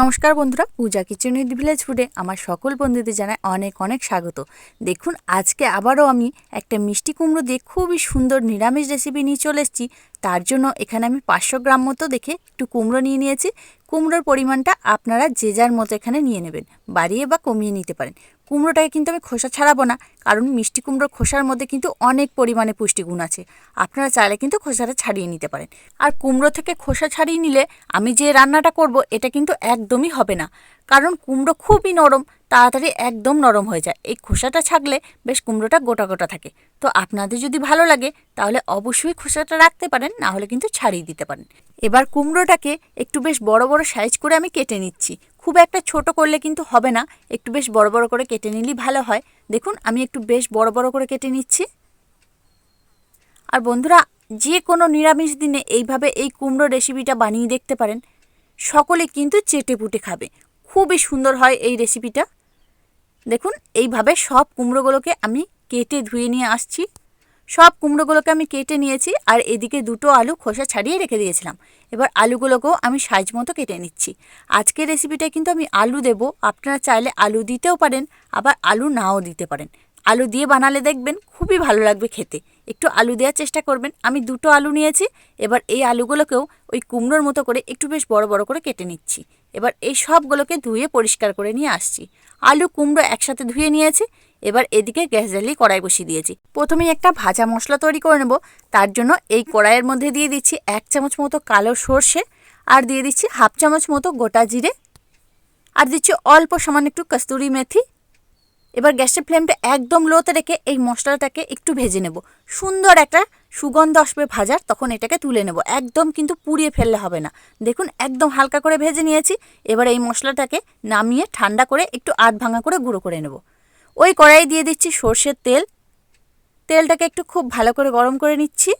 নমস্কার বন্ধুরা, পূজা kitchen with village ফুডে আমার সকল বন্ধুদের জানায় অনেক অনেক স্বাগত। দেখুন, আজকে আবারও আমি একটা মিষ্টি কুমড়ো দিয়ে খুবই সুন্দর নিরামিষ রেসিপি নিয়ে চলে এসেছি। তার জন্য এখানে আমি পাঁচশো গ্রাম মতো দেখে একটু কুমড়ো নিয়ে নিয়েছি। কুমড়োর পরিমাণটা আপনারা যে যার মতো এখানে নিয়ে নেবেন, বাড়িয়ে বা কমিয়ে নিতে পারেন। কুমড়োটাকে কিন্তু আমি খোসা ছাড়াবো না, কারণ মিষ্টি কুমড়োর খোসার মধ্যে কিন্তু অনেক পরিমাণে পুষ্টিগুণ আছে। আপনারা চাইলে কিন্তু খোসাটা ছাড়িয়ে নিতে পারেন। আর কুমড়ো থেকে খোসা ছাড়িয়ে নিলে আমি যে রান্নাটা করব, এটা কিন্তু একদমই হবে না। কারণ কুমড়ো খুবই নরম তাড়াতাড়ি একদম নরম হয়ে যায়। এই খোসাটা ছাকলে বেশ কুমড়োটা গোটা গোটা থাকে। তো আপনাদের যদি ভালো লাগে, তাহলে অবশ্যই খোসাটা রাখতে পারেন, না হলে কিন্তু ছাড়িয়ে দিতে পারেন। এবার কুমড়োটাকে একটু বেশ বড় বড় সাইজ করে আমি কেটে নিচ্ছি। খুব একটা ছোট করলে কিন্তু হবে না, একটু বেশ বড় বড় করে কেটে নিলেই ভালো হয়। দেখুন, আমি একটু বেশ বড় বড় করে কেটে নিচ্ছি। আর বন্ধুরা, যে কোনো নিরামিষ দিনে এইভাবে এই কুমড়ো রেসিপিটা বানিয়ে দেখতে পারেন। সকলে কিন্তু চেটে পুটে খাবে। খুবই সুন্দর হয় এই রেসিপিটা দেখুন, এইভাবে সব কুমড়োগুলোকে আমি কেটে ধুয়ে নিয়ে আসছি। সব কুমড়োগুলোকে আমি কেটে নিয়েছি আর এদিকে দুটো আলু খোসা ছাড়িয়ে রেখে দিয়েছিলাম। এবার আলুগুলোকেও আমি সাইজ মতো কেটে নিচ্ছি। আজকের রেসিপিটা কিন্তু আমি আলু দেব। আপনারা চাইলে আলু দিতেও পারেন, আবার আলু নাও দিতে পারেন। আলু দিয়ে বানালে দেখবেন খুবই ভালো লাগবে খেতে। একটু আলু দেওয়ার চেষ্টা করবেন। আমি দুটো আলু নিয়েছি। এবার এই আলুগুলোকেও ওই কুমড়োর মতো করে একটু বেশ বড় বড় করে কেটে নিচ্ছি। এবার এই সবগুলোকে ধুয়ে পরিষ্কার করে নিয়ে আসছি। আলু, কুমড়ো একসাথে ধুয়ে নিয়েছি। এবার এদিকে গ্যাস জ্বালিয়ে কড়াই বসিয়ে দিয়েছি। প্রথমেই একটা ভাজা মশলা তৈরি করে নেব। তার জন্য এই কড়াইয়ের মধ্যে দিয়ে দিচ্ছি এক চামচ মতো কালো সর্ষে আর দিয়ে দিচ্ছি হাফ চামচ মতো গোটা জিরে। আর দিচ্ছি অল্প সামান্য একটু কস্তুরি মেথি। এবার গ্যাসের ফ্লেমটা একদম লোতে রেখে এই মশলাটাকে একটু ভেজে নেব। সুন্দর একটা সুগন্ধ আসবে ভাজার, তখন এটাকে তুলে নেব। একদম কিন্তু পুড়িয়ে ফেললে হবে না। দেখুন, একদম হালকা করে ভেজে নিয়েছি। এবার এই মশলাটাকে নামিয়ে ঠান্ডা করে একটু আধ ভাঙা করে গুঁড়ো করে নেব। ওই কড়াই দিয়ে দিচ্ছি সর্ষের তেল। তেলটাকে একটু খুব ভালো করে গরম করে নিচ্ছি।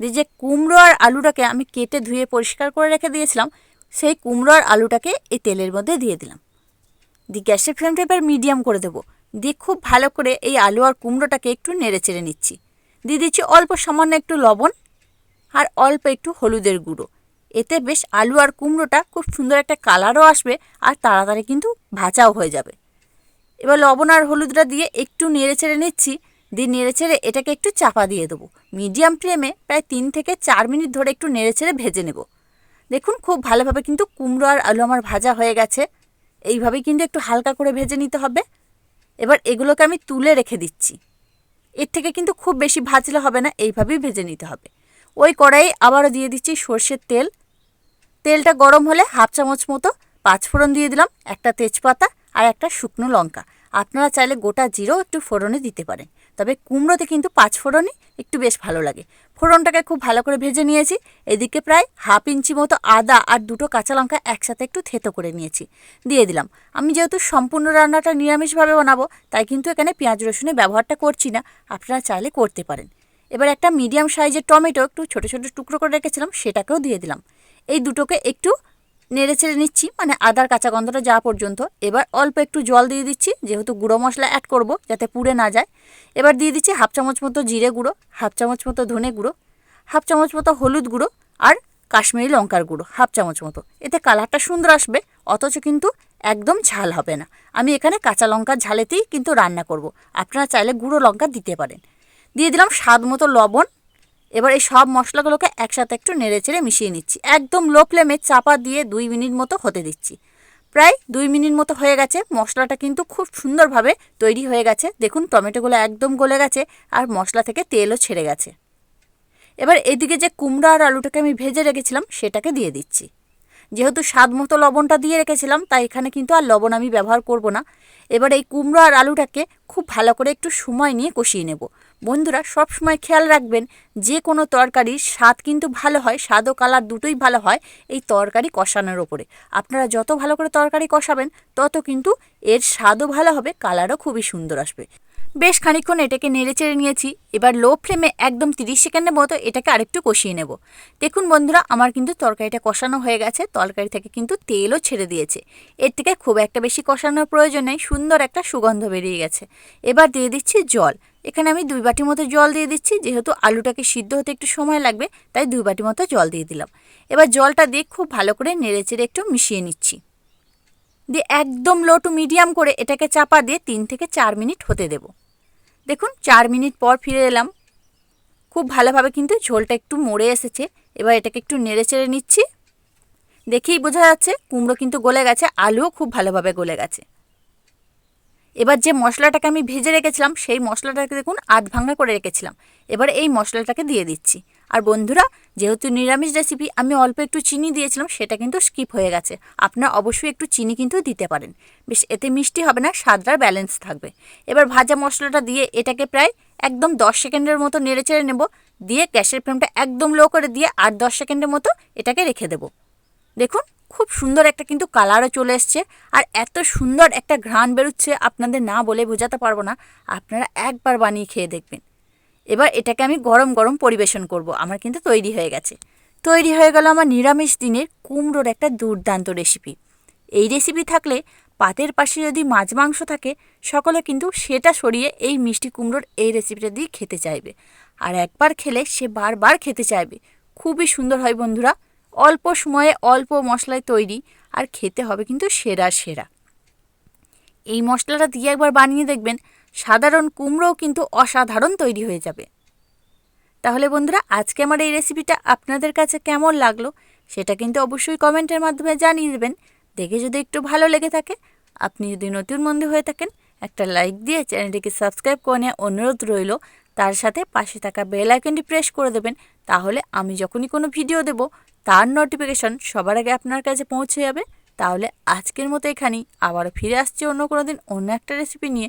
দিয়ে যে কুমড়ো আর আলুটাকে আমি কেটে ধুয়ে পরিষ্কার করে রেখে দিয়েছিলাম, সেই কুমড়ো আর আলুটাকে এই তেলের মধ্যে দিয়ে দিলাম। দিয়ে গ্যাসের ফ্লেমটা এবার মিডিয়াম করে দেবো। দিয়ে খুব ভালো করে এই আলু আর কুমড়োটাকে একটু নেড়ে চেড়ে নিচ্ছি। দিয়ে দিচ্ছি অল্প সামান্য একটু লবণ আর অল্প একটু হলুদের গুঁড়ো। এতে বেশ আলু আর কুমড়োটা খুব সুন্দর একটা কালারও আসবে আর তাড়াতাড়ি কিন্তু ভাজাও হয়ে যাবে। এবার লবণ আর হলুদটা দিয়ে একটু নেড়ে ছেড়ে নিচ্ছি। দিয়ে নেড়ে ছেড়ে এটাকে একটু চাপা দিয়ে দেবো। মিডিয়াম ফ্লেমে প্রায় তিন থেকে চার মিনিট ধরে একটু নেড়ে ছেড়ে ভেজে নেব। দেখুন খুব ভালোভাবে কিন্তু কুমড়ো আর আলু আমার ভাজা হয়ে গেছে। এইভাবেই কিন্তু একটু হালকা করে ভেজে নিতে হবে। এবার এগুলোকে আমি তুলে রেখে দিচ্ছি। এর থেকে কিন্তু খুব বেশি ভাজলে হবে না, এইভাবেই ভেজে নিতে হবে। ওই কড়াই আবারও দিয়ে দিচ্ছি সর্ষের তেল। তেলটা গরম হলে হাফ চামচ মতো পাঁচফোড়ন দিয়ে দিলাম, একটা তেজপাতা আর একটা শুকনো লঙ্কা। আপনারা চাইলে গোটা জিরো একটু ফোড়নে দিতে পারেন। তবে কুমড়োতে কিন্তু পাঁচ ফোড়নই একটু বেশ ভালো লাগে। ফোড়নটাকে খুব ভালো করে ভেজে নিয়েছি। এদিকে প্রায় হাফ ইঞ্চি মতো আদা আর দুটো কাঁচা লঙ্কা একসাথে একটু থেতো করে নিয়েছি। দিয়ে দিলাম। আমি যেহেতু সম্পূর্ণ রান্নাটা নিরামিষভাবে বানাবো, তাই কিন্তু এখানে পেঁয়াজ রসুনের ব্যবহারটা করছি না। আপনারা চাইলে করতে পারেন। এবার একটা মিডিয়াম সাইজের টমেটো একটু ছোটো ছোটো টুকরো করে রেখেছিলাম, সেটাকেও দিয়ে দিলাম। এই দুটোকে একটু নেড়ে ছেড়ে নিচ্ছি মানে আদার কাঁচা গন্ধটা যাওয়া পর্যন্ত। এবার অল্প একটু জল দিয়ে দিচ্ছি, যেহেতু গুঁড়ো মশলা অ্যাড করব যাতে পুড়ে না যায়। এবার দিয়ে দিচ্ছি হাফ চামচ মতো জিরে গুঁড়ো, হাফ চামচ মতো ধনে গুঁড়ো, হাফ চামচ মতো হলুদ গুঁড়ো আর কাশ্মীরি লঙ্কার গুঁড়ো, হাফ চামচ মতো। এতে কালারটা সুন্দর আসবে, অথচ কিন্তু একদম ঝাল হবে না। আমি এখানে কাঁচা লঙ্কার ঝালেতেই কিন্তু রান্না করব। আপনারা চাইলে গুঁড়ো লঙ্কা দিতে পারেন। দিয়ে দিলাম স্বাদ মতো লবণ এবার এই সব মশলাগুলোকে একসাথে একটু নেড়ে চেড়ে মিশিয়ে নিচ্ছি। একদম লো ফ্লেমে চাপা দিয়ে দুই মিনিট মতো হতে দিচ্ছি। প্রায় দুই মিনিট মতো হয়ে গেছে। মশলাটা কিন্তু খুব সুন্দরভাবে তৈরি হয়ে গেছে। দেখুন, টমেটোগুলো একদম গলে গেছে আর মশলা থেকে তেলও ছেড়ে গেছে। এবার এদিকে যে কুমড়া আর আলুটাকে আমি ভেজে রেখেছিলাম, সেটাকে দিয়ে দিচ্ছি। যেহেতু স্বাদ মতো লবণটা দিয়ে রেখেছিলাম, তাই এখানে কিন্তু আর লবণ আমি ব্যবহার করব না। এবার এই কুমড়ো আর আলুটাকে খুব ভালো করে একটু সময় নিয়ে কষিয়ে নেব। বন্ধুরা, সব সময় খেয়াল রাখবেন, যে কোনো তরকারির স্বাদ কিন্তু ভালো হয়, স্বাদ ও কালার দুটোই ভালো হয় এই তরকারি কষানোর ওপরে। আপনারা যত ভালো করে তরকারি কষাবেন, তত কিন্তু এর স্বাদও ভালো হবে, কালারও খুবই সুন্দর আসবে। বেশ খানিক্ষণ এটাকে নেড়ে চেড়ে নিয়েছি, এবার লো ফ্লেমে একদম তিরিশ সেকেন্ডের মতো এটাকে আরেকটু কষিয়ে নেব। দেখুন বন্ধুরা, আমার কিন্তু তরকারিটা কষানো হয়ে গেছে, তরকারি থেকে কিন্তু তেলও ছেড়ে দিয়েছে। এর থেকে খুব একটা বেশি কষানোর প্রয়োজন নেই, সুন্দর একটা সুগন্ধ বেরিয়ে গেছে। এবার দিয়ে দিচ্ছি জল। এখানে আমি দুই বাটি মতো জল দিয়ে দিচ্ছি, যেহেতু আলুটাকে সিদ্ধ হতে একটু সময় লাগবে, তাই দুই বাটি মতো জল দিয়ে দিলাম। এবার জলটা দিয়ে খুব ভালো করে নেড়ে চেড়ে একটু মিশিয়ে নিচ্ছি। দিয়ে একদম লো টু মিডিয়াম করে এটাকে চাপা দিয়ে তিন থেকে চার মিনিট হতে দেব। দেখুন, চার মিনিট পর ফিরে এলাম। খুব ভালোভাবে কিন্তু ঝোলটা একটু মরে এসেছে। এবার এটাকে একটু নেড়ে চেড়ে নিচ্ছি। দেখেই বোঝা যাচ্ছে কুমড়ো কিন্তু গলে গেছে, আলুও খুব ভালোভাবে গলে গেছে। এবার যে মশলাটাকে আমি ভেজে রেখেছিলাম, সেই মশলাটাকে দেখুন আধ ভাঙা করে রেখেছিলাম। এবার এই মশলাটাকে দিয়ে দিচ্ছি। আর বন্ধুরা, যেহেতু নিরামিষ রেসিপি আমি অল্প একটু চিনি দিয়েছিলাম, সেটা কিন্তু স্কিপ হয়ে গেছে। আপনারা অবশ্যই একটু চিনি কিন্তু দিতে পারেন। বেশ, এতে মিষ্টি হবে না স্বাদটার ব্যালেন্স থাকবে। এবার ভাজা মশলাটা দিয়ে এটাকে প্রায় একদম দশ সেকেন্ডের মতো নেড়ে চেড়ে নেব। দিয়ে গ্যাসের ফ্লেমটা একদম লো করে দিয়ে আর দশ সেকেন্ডের মতো এটাকে রেখে দেবো। দেখুন, খুব সুন্দর একটা কিন্তু কালারও চলে এসছে। আর এত সুন্দর একটা ঘ্রাণ বেরোচ্ছে, আপনাদের না বলে বোঝাতে পারব না। আপনারা একবার বানিয়ে খেয়ে দেখবেন। এবার এটাকে আমি গরম গরম পরিবেশন করব, আমার কিন্তু তৈরি হয়ে গেছে। তৈরি হয়ে গেল আমার নিরামিষ দিনের কুমড়োর একটা দুর্দান্ত রেসিপি এই রেসিপি থাকলে পাতের পাশে যদি মাছ মাংস থাকে, সকলে কিন্তু সেটা সরিয়ে এই মিষ্টি কুমড়োর এই রেসিপিটা দিয়ে খেতে চাইবে। আর একবার খেলে সে বারবার খেতে চাইবে। খুবই সুন্দর হয় বন্ধুরা। অল্প সময়ে অল্প মশলায় তৈরি, আর খেতে হবে কিন্তু সেরা সেরা। এই মশলাটা দিয়ে একবার বানিয়ে দেখবেন সাধারণ কুমড়োও কিন্তু অসাধারণ তৈরি হয়ে যাবে। তাহলে বন্ধুরা, আজকে আমার এই রেসিপিটা আপনাদের কাছে কেমন লাগল সেটা কিন্তু অবশ্যই কমেন্টের মাধ্যমে জানিয়ে দেবেন। দেখে যদি একটু ভালো লেগে থাকে, আপনি যদি নতুন বন্ধু হয়ে থাকেন, একটা লাইক দিয়ে চ্যানেলটিকে সাবস্ক্রাইব করে নেওয়া অনুরোধ রইল। তার সাথে পাশে থাকা বেল আইকনটি প্রেস করে দেবেন। তাহলে আমি যখনই কোনো ভিডিও দেব, তার নোটিফিকেশন সবার আগে আপনার কাছে পৌঁছে যাবে। তাহলে আজকের মতো এখানেই। আবার ফিরে আসছি অন্য কোনো দিন অন্য একটা রেসিপি নিয়ে।